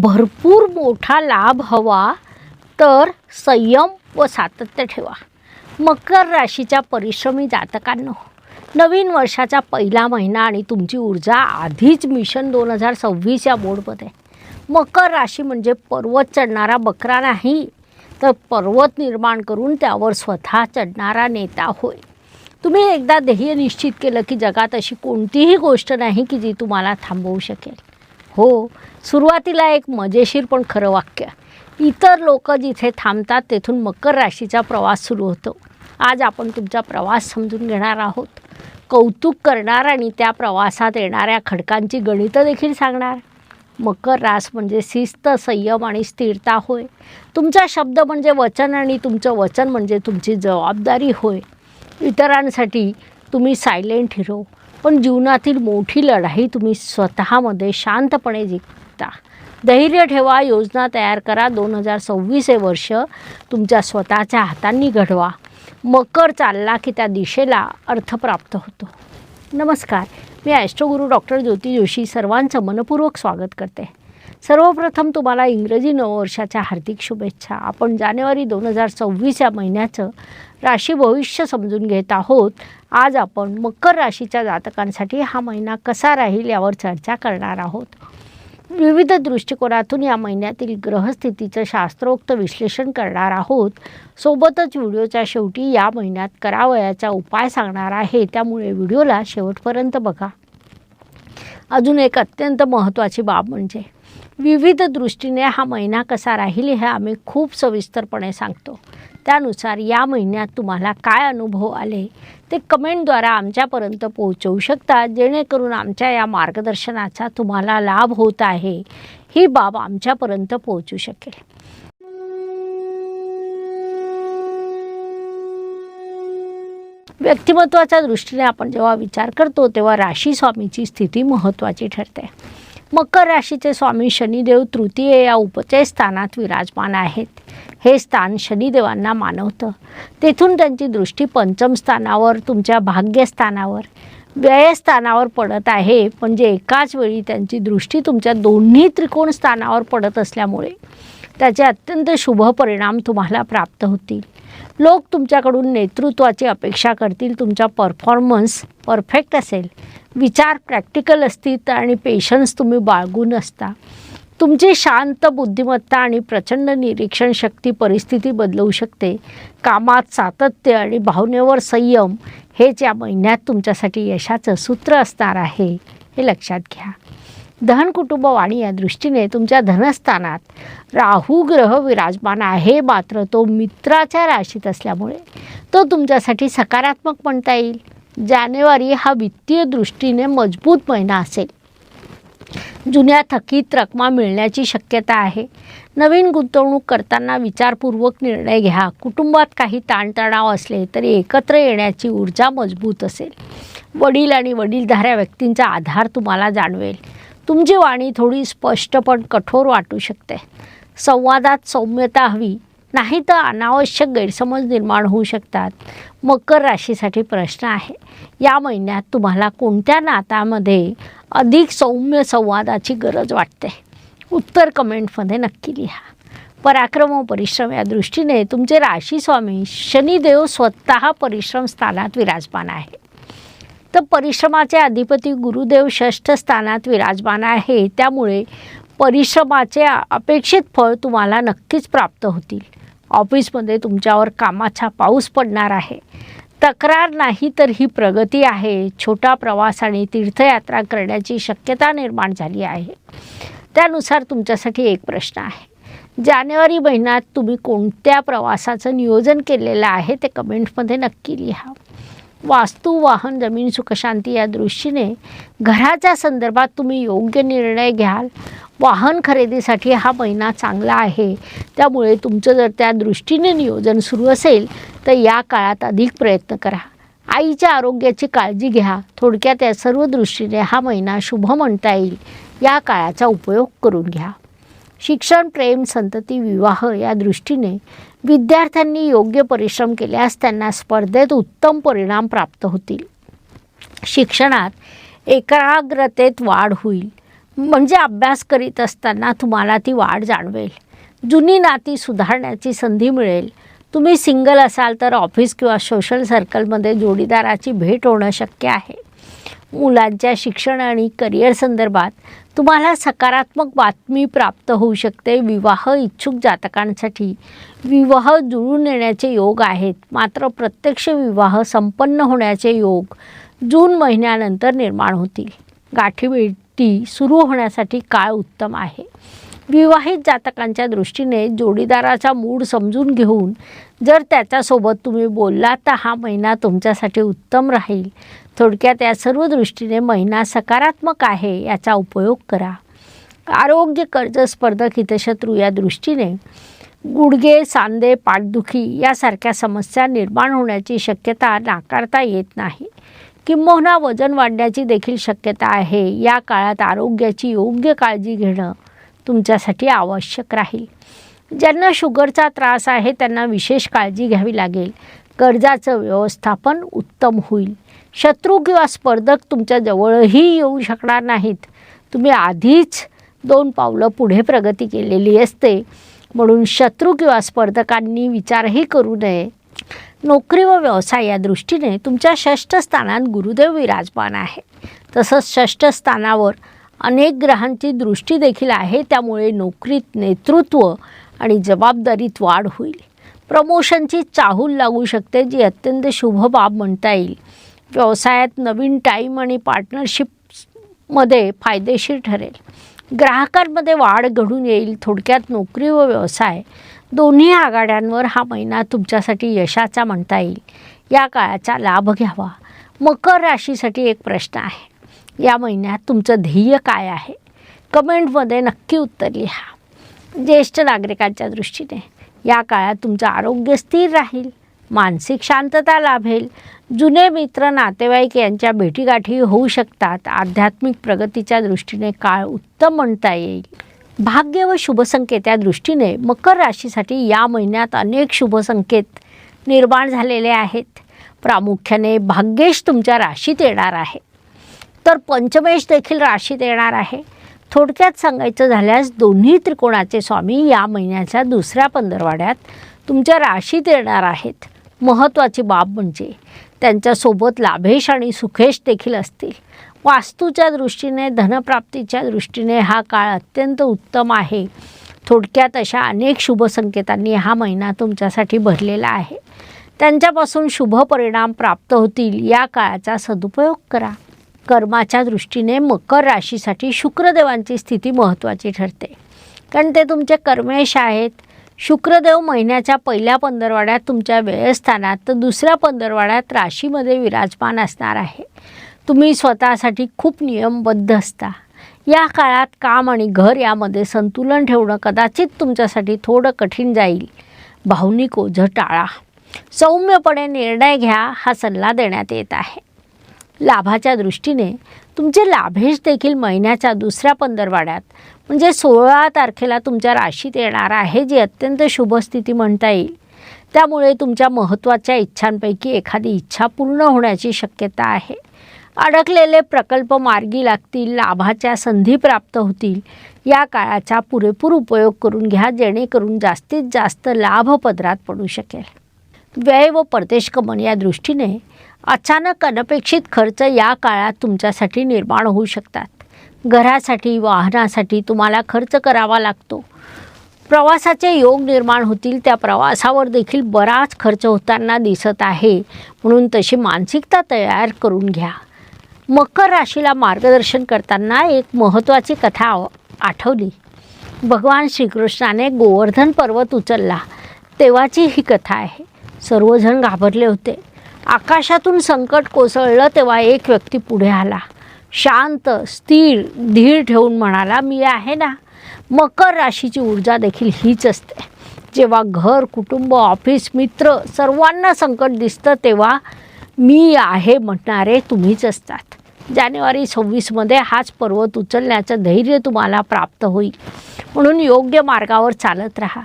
भरपूर मोठा लाभ हवा तर संयम व सातत्य ठेवा. मकर राशीच्या परिश्रमी जातकांनो नवीन वर्षाचा पहिला महिना आणि तुमची ऊर्जा आधीच मिशन दोन हजार सव्वीस या बोर्डमध्ये. मकर राशी म्हणजे पर्वत चढणारा बकरा नाही तर पर्वत निर्माण करून त्यावर स्वतः चढणारा नेता होय. तुम्ही एकदा ध्येय निश्चित केलं की जगात अशी कोणतीही गोष्ट नाही की जी तुम्हाला थांबवू शकेल. हो सुरुवातीला एक मजेशीर पण खरं वाक्य. इतर लोक जिथे थांबतात तेथून मकर राशीचा प्रवास सुरू होतो. आज आपण तुमचा प्रवास समजून घेणार आहोत. कौतुक करणार आणि त्या प्रवासात येणाऱ्या खडकांची गणितं देखील सांगणार. मकर रास म्हणजे शिस्त संयम आणि स्थिरता होय. तुमचा शब्द म्हणजे वचन आणि तुमचं वचन म्हणजे तुमची जबाबदारी होय. इतरांसाठी तुम्ही सायलेंट हिरो. पण जीवनातील मोठी लढाई तुम्ही स्वतःमध्ये शांतपणे जिंकता. धैर्य ठेवा योजना तयार करा दोन हजार सव्वीस हे वर्ष तुमच्या स्वतःच्या हातांनी घडवा. मकर चालला की त्या दिशेला अर्थ प्राप्त होतो. नमस्कार मी ॲस्ट्रोगुरू डॉक्टर ज्योती जोशी सर्वांचं मनपूर्वक स्वागत करते. सर्वप्रथम तुम्हाला इंग्रजी नववर्षाच्या हार्दिक शुभेच्छा. आपण जानेवारी दोन हजार सव्वीस या महिन्याचं राशी भविष्य समजून घेत आहोत. आज आपण मकर राशीच्या जातकांसाठी हा महिना कसा राहील यावर चर्चा करणार आहोत. विविध दृष्टिकोनातून या महिन्यातील ग्रहस्थितीचं शास्त्रोक्त विश्लेषण करणार आहोत. सोबतच व्हिडिओच्या शेवटी या महिन्यात करावयाचा उपाय सांगणार आहे. त्यामुळे व्हिडिओला शेवटपर्यंत बघा. अजून एक अत्यंत महत्त्वाची बाब म्हणजे विविध दृष्टीने हा महिना कसा राहील हे आम्ही खूप सविस्तरपणे सांगतो. त्यानुसार या महिन्यात तुम्हाला काय अनुभव आले ते कमेंटद्वारा आमच्यापर्यंत पोहोचवू शकता जेणेकरून आमच्या या मार्गदर्शनाचा तुम्हाला लाभ होत आहे. ही बाब आमच्यापर्यंत पोहोचू शकेल. व्यक्तिमत्वाच्या दृष्टीने आपण जेव्हा विचार करतो तेव्हा राशी स्वामीची स्थिती महत्त्वाची ठरते. मकर राशीचे स्वामी शनिदेव तृतीय या उपचय स्थानात विराजमान आहेत. हे स्थान शनिदेवांना मानवतं. तेथून त्यांची दृष्टी पंचम स्थानावर तुमच्या भाग्यस्थानावर. व्ययस्थानावर पडत आहे म्हणजे एकाच वेळी त्यांची दृष्टी तुमच्या दोन्ही त्रिकोण स्थानावर पडत असल्यामुळे त्याचे अत्यंत शुभ परिणाम तुम्हाला प्राप्त होतील. लोक तुमच्याकडून नेतृत्वाची अपेक्षा करतील तुमचा परफॉर्मन्स परफेक्ट असेल. विचार प्रॅक्टिकल असतील आणि पेशन्स तुम्ही बाळगून असता. तुमची शांत बुद्धिमत्ता आणि प्रचंड निरीक्षण शक्ती परिस्थिती बदलवू शकते. कामात सातत्य आणि भावनेवर संयम हेच या महिन्यात तुमच्यासाठी यशाचं सूत्र असणार आहे. हे लक्षात घ्या. धन कुटुंब वाणी या दृष्टीने तुमच्या धनस्थानात राहू ग्रह विराजमान आहे. मात्र तो मित्राच्या राशीत असल्यामुळे तो तुमच्यासाठी सकारात्मक म्हणता येईल. जानेवारी हा वित्तीय दृष्टीने मजबूत महिना असेल. जुन्या थकीत रकमा मिळण्याची शक्यता आहे. नवीन गुंतवणूक करताना विचारपूर्वक निर्णय घ्या. कुटुंबात काही ताणतणाव असले तरी एकत्र येण्याची ऊर्जा मजबूत असेल. वडील आणि वडीलधाऱ्या व्यक्तींचा आधार तुम्हाला जाणवेल. तुमची वाणी थोडी स्पष्ट पण कठोर वाटू शकते. संवादात सौम्यता हवी नाही तर अनावश्यक गैरसमज निर्माण होऊ शकतात. मकर राशीसाठी प्रश्न आहे. या महिन्यात तुम्हाला कोणत्या नात्यामध्ये अधिक सौम्य संवादाची गरज वाटते? उत्तर कमेंटमध्ये नक्की लिहा. पराक्रम व परिश्रम या दृष्टीने तुमचे राशी स्वामी शनिदेव स्वतः परिश्रम स्थानात विराजमान आहे तर परिश्रमाचे अधिपती गुरुदेव षष्ठ स्थानात विराजमान आहे. त्यामुळे परिश्रमाचे अपेक्षित फळ तुम्हाला नक्कीच प्राप्त होतील. ऑफिसमध्ये तुमच्यावर कामाचा पाऊस पडणार आहे. तक्रार नाही तर ही प्रगती आहे. छोटा प्रवास आणि तीर्थयात्रा करण्याची शक्यता निर्माण झाली आहे. त्यानुसार तुमच्यासाठी एक प्रश्न आहे. जानेवारी महिन्यात तुम्ही कोणत्या प्रवासाचं नियोजन केलेलं आहे ते कमेंटमध्ये नक्की लिहा. वास्तू वाहन जमीन सुखशांती या दृष्टीने घराच्या संदर्भात तुम्ही योग्य निर्णय घ्याल. वाहन खरेदीसाठी हा महिना चांगला आहे. त्यामुळे तुमचं जर त्या दृष्टीने नियोजन सुरू असेल तर या काळात अधिक प्रयत्न करा. आईच्या आरोग्याची काळजी घ्या. थोडक्यात या सर्व दृष्टीने हा महिना शुभ म्हणता येईल. या काळाचा उपयोग करून घ्या. शिक्षण प्रेम संतती विवाह या दृष्टीने विद्यार्थ्यांनी योग्य परिश्रम केल्यास त्यांना स्पर्धेत उत्तम परिणाम प्राप्त होतील. शिक्षणात एकाग्रतेत वाढ होईल. म्हणजे अभ्यास करीत असताना तुम्हाला ती वाढ जाणवेल. जुनी नाती सुधारण्याची संधी मिळेल. तुम्ही सिंगल असाल तर ऑफिस किंवा सोशल सर्कलमध्ये जोडीदाराची भेट होणं शक्य आहे. मुलांच्या शिक्षण आणि करिअर संदर्भात तुम्हाला सकारात्मक बातमी प्राप्त होऊ शकते. विवाह इच्छुक जातकांसाठी विवाह जुळून येण्याचे योग आहेत. मात्र प्रत्यक्ष विवाह संपन्न होण्याचे योग जून महिन्यानंतर निर्माण होतील. गाठीभेटी सुरू होण्यासाठी काळ उत्तम आहे. विवाहित जातकांच्या दृष्टीने जोडीदाराचा मूड समजून घेऊन जर त्याच्यासोबत तुम्ही बोललात तर हा महिना तुमच्यासाठी उत्तम राहील. थोडक्यात या सर्व दृष्टीने महिना सकारात्मक आहे याचा उपयोग करा. आरोग्य कर्ज स्पर्धक हितशत्रू या दृष्टीने गुडघे सांधे पाठदुखी यासारख्या समस्या निर्माण होण्याची शक्यता नाकारता येत नाही. किंबहुना वजन वाढण्याची देखील शक्यता आहे. या काळात आरोग्याची योग्य काळजी घेणं तुमच्यासाठी आवश्यक राहील. ज्यांना शुगरचा त्रास आहे त्यांना विशेष काळजी घ्यावी लागेल. कर्जाचं व्यवस्थापन उत्तम होईल. शत्रू किंवा स्पर्धक तुमच्या जवळही येऊ शकणार नाहीत. तुम्ही आधीच दोन पावलं पुढे प्रगती केलेली असते. म्हणून शत्रू किंवा स्पर्धकांनी विचारही करू नये. नोकरी व व्यवसाय या दृष्टीने तुमच्या षष्ठ स्थानात गुरुदेव विराजमान आहे. तसंच षष्ठ स्थानावर अनेक ग्रहांची दृष्टी देखील आहे त्यामुळे नोकरीत नेतृत्व आणि जबाबदारीत वाढ होईल. प्रमोशनची चाहूल लागू शकते जी अत्यंत शुभ बाब म्हणता येईल. व्यवसायात नवीन टाईम आणि पार्टनरशिपमध्ये फायदेशीर ठरेल. ग्राहकांमध्ये वाढ घडून येईल थोडक्यात नोकरी व व्यवसाय. दोन्ही आघाड्यांवर हा महिना तुमच्यासाठी यशाचा म्हणता येईल. या काळाचा लाभ घ्यावा. मकर राशीसाठी एक प्रश्न आहे. या महिन्यात तुमचं ध्येय काय आहे? कमेंटमध्ये नक्की उत्तर लिहा. ज्येष्ठ नागरिकांच्या दृष्टीने या काळात तुमचं आरोग्य स्थिर राहील मानसिक शांतता लाभेल जुने मित्र नातेवाईक यांच्या भेटीगाठी होऊ शकतात. आध्यात्मिक प्रगतीच्या दृष्टीने काळ उत्तम म्हणता येईल. भाग्य व शुभसंकेत या दृष्टीने मकर राशीसाठी या महिन्यात अनेक शुभसंकेत निर्माण झालेले आहेत. प्रामुख्याने भाग्येश तुमच्या राशीत येणार आहे. तर पंचमेश देखील राशीत येणार आहे. थोडक्यात सांगायचं झाल्यास दोन्ही त्रिकोणाचे स्वामी या महिन्याच्या दुसऱ्या पंधरवाड्यात तुमच्या राशीत येणार आहेत. महत्त्वाची बाब म्हणजे त्यांच्यासोबत लाभेश आणि सुखेश देखील असतील. वास्तूच्या दृष्टीने धनप्राप्तीच्या दृष्टीने हा काळ अत्यंत उत्तम आहे. थोडक्यात अशा अनेक शुभसंकेतांनी हा महिना तुमच्यासाठी भरलेला आहे. त्यांच्यापासून शुभ परिणाम प्राप्त होतील या काळाचा सदुपयोग करा. कर्माच्या दृष्टीने मकर राशीसाठी शुक्रदेवांची स्थिती महत्त्वाची ठरते. कारण ते तुमचे कर्मेश आहेत. शुक्रदेव महिन्याच्या पहिल्या पंधरवाड्यात तुमच्या व्ययस्थानात तर दुसऱ्या पंधरवाड्यात राशीमध्ये विराजमान असणार आहे. तुम्ही स्वतःसाठी खूप नियमबद्ध असता. या काळात काम आणि घर यामध्ये संतुलन ठेवणं कदाचित तुमच्यासाठी थोडं कठीण जाईल. भावनिक ओझं टाळा. सौम्यपणे निर्णय घ्या हा सल्ला देण्यात येत आहे. लाभाच्या दृष्टीने तुमचे लाभेश देखील महिन्याच्या दुसऱ्या पंधरवाड्यात म्हणजे सोळा तारखेला तुमच्या राशीत येणार आहे जी अत्यंत शुभ स्थिती म्हणता येईल. त्यामुळे तुमच्या महत्त्वाच्या इच्छांपैकी एखादी इच्छा पूर्ण होण्याची शक्यता आहे. अडकलेले प्रकल्प मार्गी लागतील लाभाच्या संधी प्राप्त होतील या काळाचा पुरेपूर उपयोग करून घ्या जेणेकरून जास्तीत जास्त लाभ पदरात पडू शकेल. व्यय व परदेश कमन या दृष्टीने अचानक अनपेक्षित खर्च या काळात तुमच्यासाठी निर्माण होऊ शकतात. घरासाठी वाहनासाठी तुम्हाला खर्च करावा लागतो. प्रवासाचे योग निर्माण होतील त्या प्रवासावर देखील बराच खर्च होताना दिसत आहे. म्हणून तशी मानसिकता तयार करून घ्या. मकर राशीला मार्गदर्शन करताना एक महत्त्वाची कथा आव- आठवली. भगवान श्रीकृष्णाने गोवर्धन पर्वत उचलला. तेव्हाची ही कथा आहे. सर्वजण घाबरले होते. आकाशातून संकट कोसळलं तेव्हा एक व्यक्ती पुढे आला. शांत स्थिर धीर ठेवून म्हणाला मी आहे ना? मकर राशीची ऊर्जा देखील हीच असते. जेव्हा घर कुटुंब ऑफिस मित्र सर्वांना संकट दिसतं तेव्हा मी आहे म्हणणारे तुम्हीच असतात. जानेवारी सव्वीसमध्ये हाच पर्वत उचलण्याचं धैर्य तुम्हाला प्राप्त होईल. म्हणून योग्य मार्गावर चालत राहा.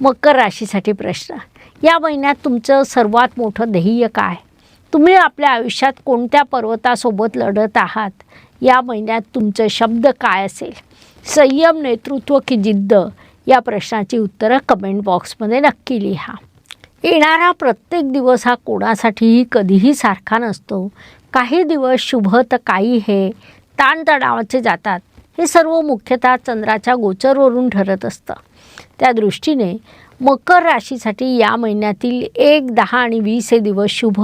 मकर राशीसाठी प्रश्न. या महिन्यात तुमचं सर्वात मोठं ध्येय काय? तुम्ही आपल्या आयुष्यात कोणत्या पर्वतासोबत लढत आहात? या महिन्यात तुमचं शब्द काय असेल? संयम नेतृत्व की जिद्द? या प्रश्नाची उत्तरं कमेंट बॉक्समध्ये नक्की लिहा. येणारा प्रत्येक दिवस हा कोणासाठीही कधीही सारखा नसतो. काही दिवस शुभ तर काही हे ताणतणावाचे जातात. हे सर्व मुख्यतः चंद्राच्या गोचरवरून ठरत असतं. त्या दृष्टीने मकर राशीसाठी या महिन्यातील एक दहा आणि वीस हे दिवस शुभ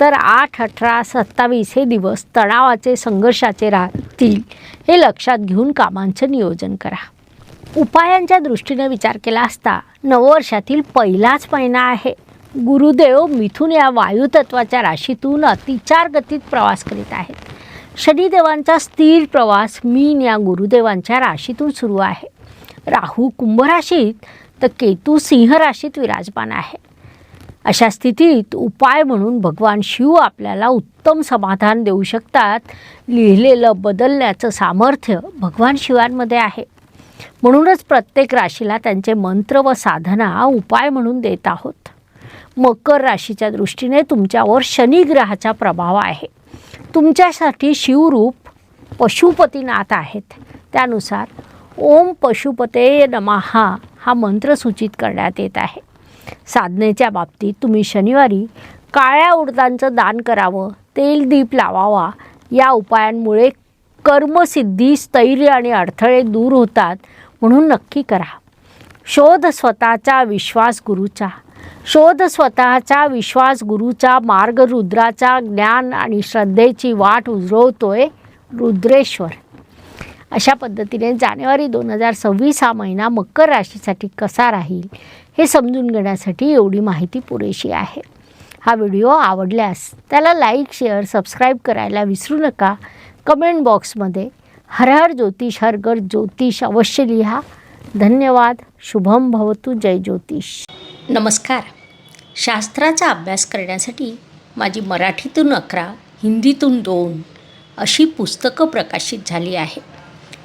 तर आठ अठरा सत्तावीस हे दिवस तणावाचे संघर्षाचे राहतील हे लक्षात घेऊन कामांचं नियोजन करा. उपायांच्या दृष्टीने विचार केला असता नववर्षातील पहिलाच महिना आहे. गुरुदेव मिथून या वायुतत्वाच्या राशीतून अतिचार गतीत प्रवास करीत आहेत. शनिदेवांचा स्थिर प्रवास मीन या गुरुदेवांच्या राशीतून सुरू आहे. राहू कुंभ राशीत तर केतू सिंह राशीत विराजमान आहे. अशा स्थितीत उपाय म्हणून भगवान शिव आपल्याला उत्तम समाधान देऊ शकतात. लिहिलेलं बदलण्याचं सामर्थ्य भगवान शिवांमध्ये आहे. म्हणूनच प्रत्येक राशीला त्यांचे मंत्र व साधना उपाय म्हणून देत आहोत. मकर राशीच्या दृष्टीने तुमच्यावर शनी ग्रहाचा प्रभाव आहे. तुमच्यासाठी शिवरूप पशुपतीनाथ आहेत. त्यानुसार ओम पशुपते नमहा हा मंत्र सूचित करण्यात येत आहे. साधनेच्या बाबतीत तुम्ही शनिवारी काळ्या उडदांचं दान करावं तेल दीप लावावा या उपायांमुळे कर्मसिद्धी स्थैर्य आणि अडथळे दूर होतात म्हणून नक्की करा. शोध स्वतःचा विश्वास गुरुचा. शोध स्वतःचा विश्वास गुरुचा मार्ग रुद्राचा ज्ञान आणि श्रद्धेची वाट उजळवतोय रुद्रेश्वर. अशा पद्धतीने जानेवारी दोन हजार सव्वीस हा महिना मकर राशीसाठी कसा राहील हे समजून घेण्यासाठी एवढी माहिती पुरेशी आहे. हा व्हिडिओ आवडल्यास त्याला लाईक शेअर सबस्क्राईब करायला विसरू नका. कमेंट बॉक्समध्ये हर हर ज्योतिष हर ज्योतिष अवश्य लिहा. धन्यवाद. शुभम भवतु. जय ज्योतिष. नमस्कार. शास्त्राचा अभ्यास करण्यासाठी माझी मराठीतून अकरा हिंदीतून दोन अशी पुस्तकं प्रकाशित झाली आहे